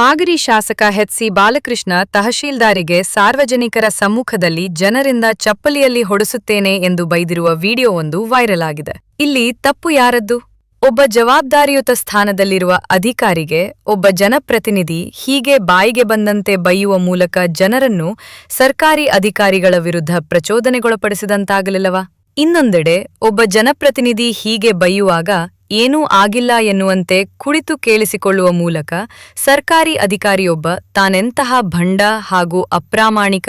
ಮಾಗಡಿ ಶಾಸಕ ಎಚ್ಸಿ ಬಾಲಕೃಷ್ಣ ತಹಶೀಲ್ದಾರಿಗೆ ಸಾರ್ವಜನಿಕರ ಸಮ್ಮುಖದಲ್ಲಿ ಜನರಿಂದ ಚಪ್ಪಲಿಯಲ್ಲಿ ಹೊಡೆಸುತ್ತೇನೆ ಎಂದು ಬೈದಿರುವ ವಿಡಿಯೋವೊಂದು ವೈರಲ್ ಆಗಿದೆ. ಇಲ್ಲಿ ತಪ್ಪು ಯಾರದ್ದು? ಒಬ್ಬ ಜವಾಬ್ದಾರಿಯುತ ಸ್ಥಾನದಲ್ಲಿರುವ ಅಧಿಕಾರಿಗೆ ಒಬ್ಬ ಜನಪ್ರತಿನಿಧಿ ಹೀಗೆ ಬಾಯಿಗೆ ಬಂದಂತೆ ಬೈಯುವ ಮೂಲಕ ಜನರನ್ನು ಸರ್ಕಾರಿ ಅಧಿಕಾರಿಗಳ ವಿರುದ್ಧ ಪ್ರಚೋದನೆಗೊಳಪಡಿಸಿದಂತಾಗಲಿಲ್ಲವಾ? ಇನ್ನೊಂದೆಡೆ ಒಬ್ಬ ಜನಪ್ರತಿನಿಧಿ ಹೀಗೆ ಬೈಯುವಾಗ ಏನೂ ಆಗಿಲ್ಲ ಎನ್ನುವಂತೆ ಕುಳಿತು ಕೇಳಿಸಿಕೊಳ್ಳುವ ಮೂಲಕ ಸರ್ಕಾರಿ ಅಧಿಕಾರಿಯೊಬ್ಬ ತಾನೆಂತಹ ಭಂಡ ಹಾಗೂ ಅಪ್ರಾಮಾಣಿಕ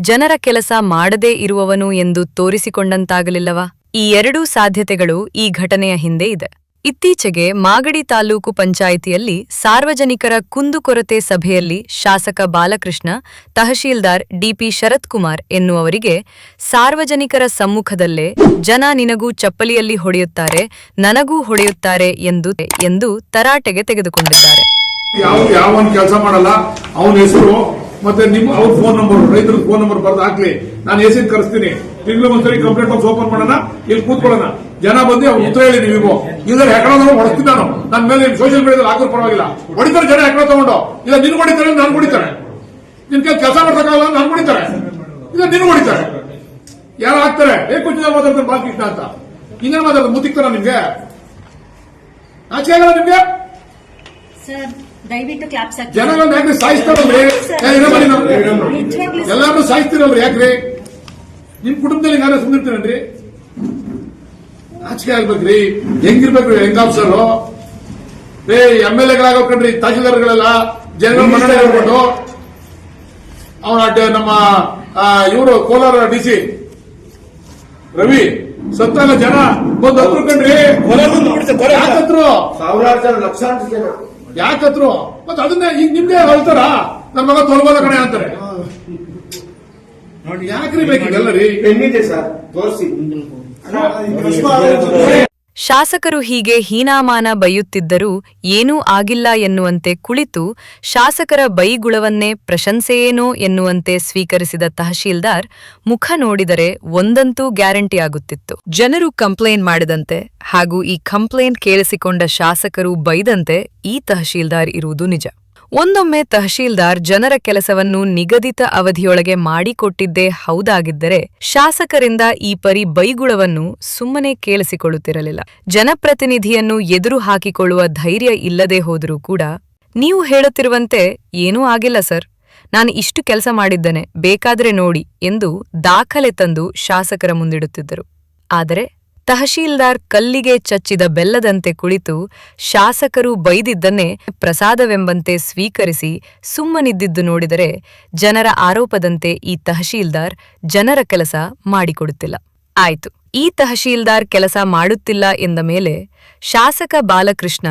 ಜನರ ಕೆಲಸ ಮಾಡದೇ ಇರುವವನು ಎಂದು ತೋರಿಸಿಕೊಂಡಂತಾಗಲಿಲ್ಲವಾ? ಈ ಎರಡೂ ಸಾಧ್ಯತೆಗಳು ಈ ಘಟನೆಯ ಹಿಂದೆ ಇದೆ. ಇತ್ತೀಚೆಗೆ ಮಾಗಡಿ ತಾಲೂಕು ಪಂಚಾಯಿತಿಯಲ್ಲಿ ಸಾರ್ವಜನಿಕರ ಕುಂದುಕೊರತೆ ಸಭೆಯಲ್ಲಿ ಶಾಸಕ ಬಾಲಕೃಷ್ಣ, ತಹಶೀಲ್ದಾರ್ ಡಿಪಿ ಶರತ್ಕುಮಾರ್ ಎನ್ನುವರಿಗೆ ಸಾರ್ವಜನಿಕರ ಸಮ್ಮುಖದಲ್ಲೇ ಜನ ನಿನಗೂ ಚಪ್ಪಲಿಯಲ್ಲಿ ಹೊಡೆಯುತ್ತಾರೆ, ನನಗೂ ಹೊಡೆಯುತ್ತಾರೆ ಎಂದು ಎಂದು ತರಾಟೆಗೆ ತೆಗೆದುಕೊಂಡಿದ್ದಾರೆ. ಕೆಲಸ ಮಾಡಲ್ಲ, ಅವನ ಹೆಸರು ಮತ್ತೆ ನಿಮ್ ಅವ್ರ ಫೋನ್ ನಂಬರ್ ರೈತರ ಫೋನ್ ನಂಬರ್ ಬರ್ದು ಹಾಕ್ಲಿ. ನಾನು ಎಸಿದ್ ಕರೆಸ್ತೀನಿ. ತಿಂಗಳು ಒಂದ್ಸರಿ ಕಂಪ್ಲೇಂಟ್ ಬಾಕ್ಸ್ ಓಪನ್ ಮಾಡೋಣ, ಇಲ್ಲಿ ಕೂತ್ಕೊಳ್ಳೋಣ. ಜನ ಬಂದು ಅವ್ರು ಉತ್ತರ ಹೇಳಿ ನೀವು ಇಲ್ಲದ್ರೆ ಹೆಕಡೋದನ್ನು ಹೊಡೆಸ್ತಿದ್ದಾನು ನಾನು. ನನ್ನ ಮೇಲೆ ಸೋಷಿಯಲ್ ಮೀಡಿಯಾದಲ್ಲಿ ಹಾಕೋದು ಪರವಾಗಿಲ್ಲ. ಹೊಡಿತಾರೆ ಜನ ಹೆಕಡ ತಗೊಂಡು. ಇಲ್ಲ ನಿನ್ ಹೊಡಿತಾರೆ ನಾನು ಹೊಡಿತಾರೆ. ನಿನ್ ಕೈ ಕೆಲಸ ಮಾಡ್ತಕ್ಕಾಗಲ್ಲ ನಾನು ಹೊಡಿತಾರೆ. ಇಲ್ಲ ನಿನ್ ಹೊಡಿತಾರೆ. ಯಾರು ಹಾಕ್ತಾರೆ? ಏ ಕುಚಿತ ಮಾತಾಡ್ತಾರೆ ಬಾಲಕೃಷ್ಣ ಅಂತ. ಇನ್ನೇನು ಮಾತಾಡ್ತಾರೆ? ಮುತ್ತಿಕ್ತಾರ ನಿಮ್ಗೆ. ಆಚೆ ಆಗಲ್ಲ ನಿಮ್ಗೆ ದಯವಿಟ್ಟು ಕ್ಲಾಪ್ಸ್ ಜನಗಳನ್ನ ಯಾಕ್ರಿ ಸಾಯಿಸ್ತಾರಲ್ರಿ. ಎಲ್ಲಾರು ಸಾಯಿಸ್ತಿರಲ್ರಿ ಯಾಕ್ರಿ? ನಿಮ್ ಕುಟುಂಬದಲ್ಲಿ ನಾನು ಸುಮ್ಮನಿರ್ತೀರನ್ರಿ ನಾಚಿಕೆ ಆಗ್ಬೇಕ್ರಿ ಹೆಂಗಿರ್ಬೇಕ್ರಿ ಹೆಂಗಾಫ್ಸರ್ ರೇ ಎಂ ಎಲ್ ಎಗಳಾಗೋಕಂಡ್ರಿ ತಹಶೀಲ್ದಾರ್ಗಳೆಲ್ಲ ಜನಗಳ ಮನ್ನಣೆ ಹೇಳ್ಬಿಟ್ಟು ಅವನ ನಮ್ಮ ಇವರು ಕೋಲಾರ ಡಿ ಸಿ. ರವಿ ಸತ್ತಾಗ ಜನ ಬಂದು ಹತ್ರ ಕಣ್ರಿ. ಯಾಕತ್ರು? ಸಾವಿರಾರು ಜನ ಲಕ್ಷಾಂತರ ಜನ. ಯಾಕತ್ರು? ಮತ್ತೆ ಅದನ್ನೇ ಈಗ ನಿಮ್ಗೆ ಹೇಳ್ತಾರ? ನನ್ನ ಮಗ ತೊಲಬೋದ ಕಣೆ ಅಂತಾರೆ. ನೋಡಿ ಯಾಕ್ರಿ ಬೇಕಿದೆಲ್ಲ ರೀ ಹೆಂಗಿದೆ ಸರ್ ತೋರಿಸಿ. ಶಾಸಕರು ಹೀಗೆ ಹೀನಾಮಾನ ಬೈಯುತ್ತಿದ್ದರೂ ಏನೂ ಆಗಿಲ್ಲ ಎನ್ನುವಂತೆ ಕುಳಿತು ಶಾಸಕರ ಬೈಗುಳವನ್ನೇ ಪ್ರಶಂಸೆಯೇನೋ ಎನ್ನುವಂತೆ ಸ್ವೀಕರಿಸಿದ ತಹಶೀಲ್ದಾರ್ ಮುಖ ನೋಡಿದರೆ ಒಂದಂತೂ ಗ್ಯಾರಂಟಿಯಾಗುತ್ತಿತ್ತು ಜನರು ಕಂಪ್ಲೇಂಟ್ ಮಾಡಿದಂತೆ ಹಾಗೂ ಈ ಕಂಪ್ಲೇಂಟ್ ಕೇಳಿಸಿಕೊಂಡ ಶಾಸಕರು ಬೈದಂತೆ ಈ ತಹಶೀಲ್ದಾರ್ ಇರುವುದು ನಿಜ. ಒಂದೊಮ್ಮೆ ತಹಶೀಲ್ದಾರ್ ಜನರ ಕೆಲಸವನ್ನು ನಿಗದಿತ ಅವಧಿಯೊಳಗೆ ಮಾಡಿಕೊಟ್ಟಿದ್ದೇ ಹೌದಾಗಿದ್ದರೆ ಶಾಸಕರಿಂದ ಈ ಪರಿ ಬೈಗುಳವನ್ನು ಸುಮ್ಮನೆ ಕೇಳಿಸಿಕೊಳ್ಳುತ್ತಿರಲಿಲ್ಲ. ಜನಪ್ರತಿನಿಧಿಯನ್ನು ಎದುರು ಹಾಕಿಕೊಳ್ಳುವ ಧೈರ್ಯ ಇಲ್ಲದೆ ಹೋದರೂ ಕೂಡ, ನೀವು ಹೇಳುತ್ತಿರುವಂತೆ ಏನೂ ಆಗಿಲ್ಲ ಸರ್. ನಾನು ಇಷ್ಟು ಕೆಲಸ ಮಾಡಿದ್ದೇನೆ, ಬೇಕಾದ್ರೆ ನೋಡಿ ಎಂದು ದಾಖಲೆ ತಂದು ಶಾಸಕರ ಮುಂದಿಡುತ್ತಿದ್ದರು. ಆದರೆ ತಹಶೀಲ್ದಾರ್ ಕಲ್ಲಿಗೆ ಚಚ್ಚಿದ ಬೆಲ್ಲದಂತೆ ಕುಳಿತು ಶಾಸಕರು ಬೈದಿದ್ದನ್ನೇ ಪ್ರಸಾದವೆಂಬಂತೆ ಸ್ವೀಕರಿಸಿ ಸುಮ್ಮನಿದ್ದಿದ್ದು ನೋಡಿದರೆ ಜನರ ಆರೋಪದಂತೆ ಈ ತಹಶೀಲ್ದಾರ್ ಜನರ ಕೆಲಸ ಮಾಡಿಕೊಡುತ್ತಿಲ್ಲ. ಆಯ್ತು, ಈ ತಹಶೀಲ್ದಾರ್ ಕೆಲಸ ಮಾಡುತ್ತಿಲ್ಲ ಎಂದ ಮೇಲೆ ಶಾಸಕ ಬಾಲಕೃಷ್ಣ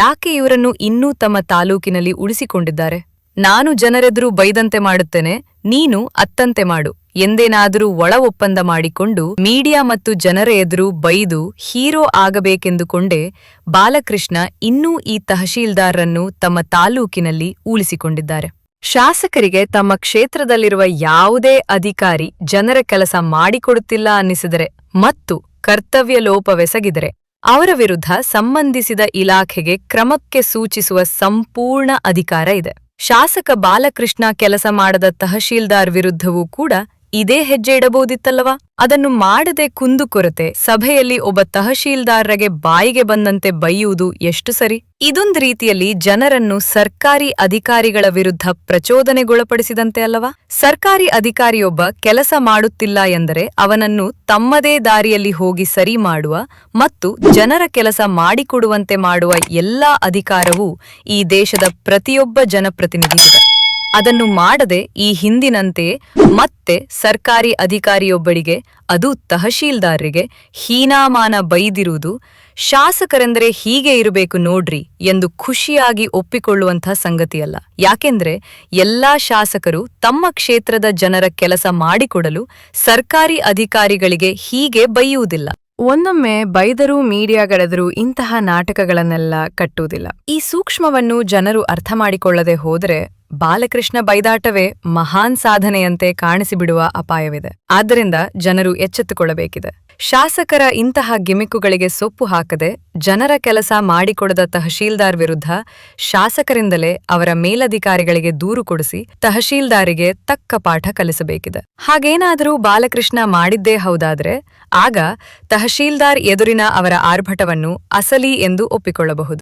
ಯಾಕೆ ಇವರನ್ನು ಇನ್ನೂ ತಮ್ಮ ತಾಲೂಕಿನಲ್ಲಿ ಉಳಿಸಿಕೊಂಡಿದ್ದಾರೆ? ನಾನು ಜನರೆದುರು ಬೈದಂತೆ ಮಾಡುತ್ತೇನೆ, ನೀನು ಅತ್ತಂತೆ ಮಾಡು. ಎಂದೇನಾದರೂ ಒಳ ಒಪ್ಪಂದ ಮಾಡಿಕೊಂಡು ಮೀಡಿಯಾ ಮತ್ತು ಜನರ ಎದುರು ಬೈದು ಹೀರೋ ಆಗಬೇಕೆಂದುಕೊಂಡೇ ಬಾಲಕೃಷ್ಣ ಇನ್ನೂ ಈ ತಹಶೀಲ್ದಾರರನ್ನು ತಮ್ಮ ತಾಲೂಕಿನಲ್ಲಿ ಉಳಿಸಿಕೊಂಡಿದ್ದಾರೆ. ಶಾಸಕರಿಗೆ ತಮ್ಮ ಕ್ಷೇತ್ರದಲ್ಲಿರುವ ಯಾವುದೇ ಅಧಿಕಾರಿ ಜನರ ಕೆಲಸ ಮಾಡಿಕೊಡುತ್ತಿಲ್ಲ ಅನ್ನಿಸಿದರೆ ಮತ್ತು ಕರ್ತವ್ಯ ಲೋಪವೆಸಗಿದರೆ ಅವರ ವಿರುದ್ಧ ಸಂಬಂಧಿಸಿದ ಇಲಾಖೆಗೆ ಕ್ರಮಕ್ಕೆ ಸೂಚಿಸುವ ಸಂಪೂರ್ಣ ಅಧಿಕಾರ ಇದೆ. ಶಾಸಕ ಬಾಲಕೃಷ್ಣ ಕೆಲಸ ಮಾಡದ ತಹಶೀಲ್ದಾರ್ ವಿರುದ್ಧವೂ ಕೂಡ ಇದೇ ಹೆಜ್ಜೆ ಇಡಬಹುದಿತ್ತಲ್ಲವಾ? ಅದನ್ನು ಮಾಡದೆ ಕುಂದುಕೊರತೆ ಸಭೆಯಲ್ಲಿ ಒಬ್ಬ ತಹಶೀಲ್ದಾರರಿಗೆ ಬಾಯಿಗೆ ಬಂದಂತೆ ಬೈಯುವುದು ಎಷ್ಟು ಸರಿ? ಇದೊಂದು ರೀತಿಯಲ್ಲಿ ಜನರನ್ನು ಸರ್ಕಾರಿ ಅಧಿಕಾರಿಗಳ ವಿರುದ್ಧ ಪ್ರಚೋದನೆಗೊಳಪಡಿಸಿದಂತೆ ಅಲ್ಲವಾ? ಸರ್ಕಾರಿ ಅಧಿಕಾರಿಯೊಬ್ಬ ಕೆಲಸ ಮಾಡುತ್ತಿಲ್ಲ ಎಂದರೆ ಅವನನ್ನು ತಮ್ಮದೇ ದಾರಿಯಲ್ಲಿ ಹೋಗಿ ಸರಿ ಮಾಡುವ ಮತ್ತು ಜನರ ಕೆಲಸ ಮಾಡಿಕೊಡುವಂತೆ ಮಾಡುವ ಎಲ್ಲಾ ಅಧಿಕಾರವೂ ಈ ದೇಶದ ಪ್ರತಿಯೊಬ್ಬ ಜನಪ್ರತಿನಿಧಿಗಿದೆ. ಅದನ್ನು ಮಾಡದೆ ಈ ಹಿಂದಿನಂತೆ ಮತ್ತೆ ಸರ್ಕಾರಿ ಅಧಿಕಾರಿಯೊಬ್ಬಳಿಗೆ, ಅದು ತಹಶೀಲ್ದಾರರಿಗೆ ಹೀನಾಮಾನ ಬೈದಿರುವುದು, ಶಾಸಕರೆಂದರೆ ಹೀಗೆ ಇರಬೇಕು ನೋಡ್ರಿ ಎಂದು ಖುಷಿಯಾಗಿ ಒಪ್ಪಿಕೊಳ್ಳುವಂಥ ಸಂಗತಿಯಲ್ಲ. ಯಾಕೆಂದ್ರೆ ಎಲ್ಲಾ ಶಾಸಕರು ತಮ್ಮ ಕ್ಷೇತ್ರದ ಜನರ ಕೆಲಸ ಮಾಡಿಕೊಡಲು ಸರ್ಕಾರಿ ಅಧಿಕಾರಿಗಳಿಗೆ ಹೀಗೆ ಬೈಯುವುದಿಲ್ಲ. ಒಂದೊಮ್ಮೆ ಬೈದರೂ ಮೀಡಿಯಾಗಳೆದರೂ ಇಂತಹ ನಾಟಕಗಳನ್ನೆಲ್ಲ ಕಟ್ಟುವುದಿಲ್ಲ. ಈ ಸೂಕ್ಷ್ಮವನ್ನು ಜನರು ಅರ್ಥ ಮಾಡಿಕೊಳ್ಳದೆ ಹೋದರೆ ಬಾಲಕೃಷ್ಣ ಬೈದಾಟವೇ ಮಹಾನ್ ಸಾಧನೆಯಂತೆ ಕಾಣಿಸಿಬಿಡುವ ಅಪಾಯವಿದೆ. ಆದ್ದರಿಂದ ಜನರು ಎಚ್ಚೆತ್ತುಕೊಳ್ಳಬೇಕಿದೆ. ಶಾಸಕರ ಇಂತಹ ಗಿಮಿಕ್ಕುಗಳಿಗೆ ಸೊಪ್ಪು ಹಾಕದೆ ಜನರ ಕೆಲಸ ಮಾಡಿಕೊಡದ ತಹಶೀಲ್ದಾರ್ ವಿರುದ್ಧ ಶಾಸಕರಿಂದಲೇ ಅವರ ಮೇಲಧಿಕಾರಿಗಳಿಗೆ ದೂರು ಕೊಡಿಸಿ ತಹಶೀಲ್ದಾರಿಗೆ ತಕ್ಕ ಪಾಠ ಕಲಿಸಬೇಕಿದೆ. ಹಾಗೇನಾದರೂ ಬಾಲಕೃಷ್ಣ ಮಾಡಿದ್ದೇ ಹೌದಾದ್ರೆ ಆಗ ತಹಶೀಲ್ದಾರ್ ಎದುರಿನ ಅವರ ಆರ್ಭಟವನ್ನು ಅಸಲಿ ಎಂದು ಒಪ್ಪಿಕೊಳ್ಳಬಹುದು.